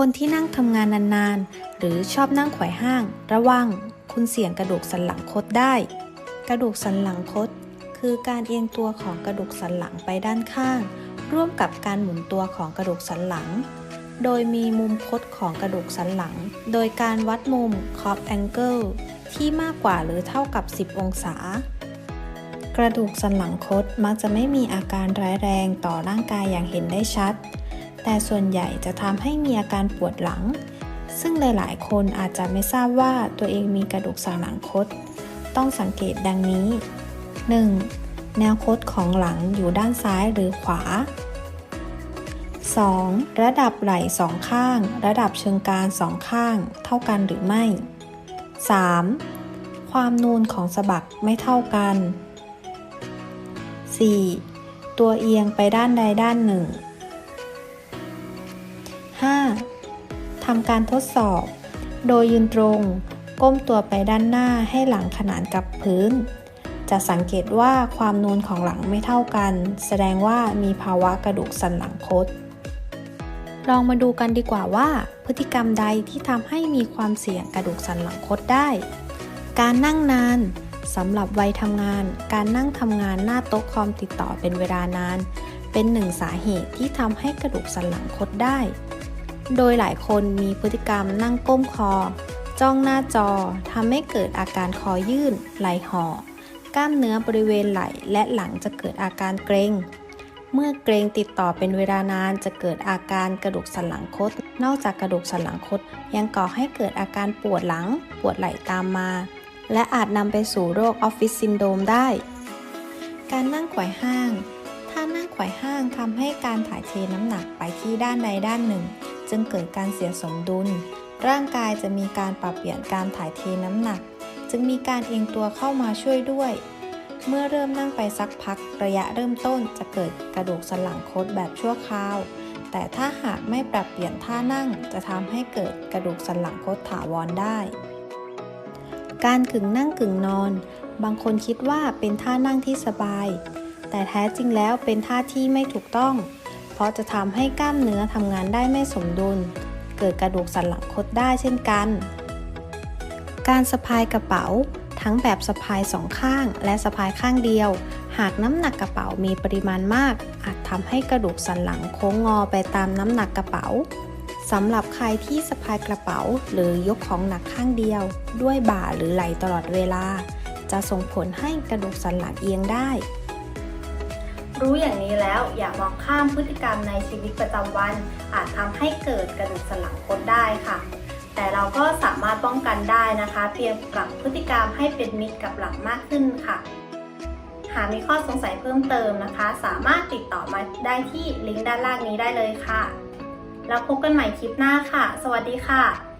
คนที่นั่งทำงานนานๆ หรือชอบนั่งไขว่ห้าง ระวัง คุณเสี่ยงกระดูกสันหลังคดได้ กระดูกสันหลังคด คือการเอียงตัวของกระดูกสันหลังไปด้านข้าง ร่วมกับการหมุนตัวของกระดูกสันหลัง โดยมีมุมคดของกระดูกสันหลัง โดยการวัดมุม Crop Angle ที่มากกว่าหรือเท่ากับ 10 องศา กระดูกสันหลังคดมักจะไม่มีอาการร้ายแรงต่อร่างกายอย่างเห็นได้ชัด แต่ส่วนใหญ่จะทำให้มีอาการปวดหลัง ซึ่งหลายๆ คนอาจจะไม่ทราบว่าตัวเองมีกระดูกสันหลังคด ต้องสังเกตดังนี้ 1. แนวคดของหลังอยู่ด้านซ้ายหรือขวา 2. ระดับไหล่สองข้าง ระดับเชิงกรานสองข้าง เท่ากันหรือไม่ 3. ความนูนของสะบักไม่เท่ากัน 4. ตัวเอียงไปด้านใดด้านหนึ่ง 5. ทำการทดสอบ โดยยืนตรง ก้มตัวไปด้านหน้าให้หลังขนานกับพื้น จะสังเกตว่าความนูนของหลังไม่เท่ากัน แสดงว่ามีภาวะกระดูกสันหลังคด ลองมาดูกันดีกว่าว่า พฤติกรรมใดที่ทำให้มีความเสี่ยงกระดูกสันหลังคดได้ การนั่งนานสำหรับวัยทำงาน การนั่งทำงานหน้าโต๊ะคอมติดต่อเป็นเวลานาน เป็นหนึ่งสาเหตุที่ทำให้กระดูกสันหลังคดได้ โดยหลายคนมีพฤติกรรมนั่งก้มคอ จ้องหน้าจอทำให้เกิดอาการคอยื่น ไหลห่อกล้ามเนื้อบริเวณไหล่และหลังจะเกิดอาการเกร็ง เมื่อเกร็งติดต่อเป็นเวลานานจะเกิดอาการกระดูกสันหลังคด นอกจากกระดูกสันหลังคดยังก่อให้เกิดอาการปวดหลัง ปวดไหล่ตามมา และอาจนำไปสู่โรคออฟฟิศซินโดรมได้ การนั่งไขว่ห้าง ถ้านั่งไขว่ห้างทำให้การถ่ายเทน้ำหนักไปที่ด้านใดด้านหนึ่ง จึงเกิดการเสียสมดุล ร่างกายจะมีการปรับเปลี่ยนการถ่ายเทน้ำหนัก จึงมีการเอียงตัวเข้ามาช่วยด้วย เมื่อเริ่มนั่งไปสักพักระยะเริ่มต้นจะเกิดกระดูกสันหลังคดแบบชั่วคราว แต่ถ้าหากไม่ปรับเปลี่ยนท่านั่งจะทำให้เกิดกระดูกสันหลังคดถาวรได้ การกึ่งนั่งกึ่งนอน บางคนคิดว่าเป็นท่านั่งที่สบาย แต่แท้จริงแล้วเป็นท่าที่ไม่ถูกต้อง เพราะจะทำให้กล้ามเนื้อทำงานได้ไม่สมดุล เกิดกระดูกสันหลังคดได้เช่นกัน การสะพายกระเป๋า ทั้งแบบสะพายสองข้าง และสะพายข้างเดียว หากน้ำหนักกระเป๋ามีปริมาณมาก อาจทำให้กระดูกสันหลังโค้งงอไปตามน้ำหนักกระเป๋าสำหรับใครที่สะพายกระเป๋า หรือยกของหนักข้างเดียว ด้วยบ่าหรือไหล่ตลอดเวลา จะส่งผลให้กระดูกสันหลังเอียงได้ รู้อย่างนี้แล้วอย่ามองข้ามพฤติกรรมในชีวิตประจำวัน อาจทำให้เกิดกระดูกสันหลังคดได้ค่ะ แต่เราก็สามารถป้องกันได้นะคะ เพียงปรับพฤติกรรมให้เป็นมิตรกับหลังมากขึ้นค่ะ หากมีข้อสงสัยเพิ่มเติมนะคะ สามารถติดต่อมาได้ที่ลิงก์ด้านล่างนี้ได้เลยค่ะ แล้วพบกันใหม่คลิปหน้าค่ะ สวัสดีค่ะ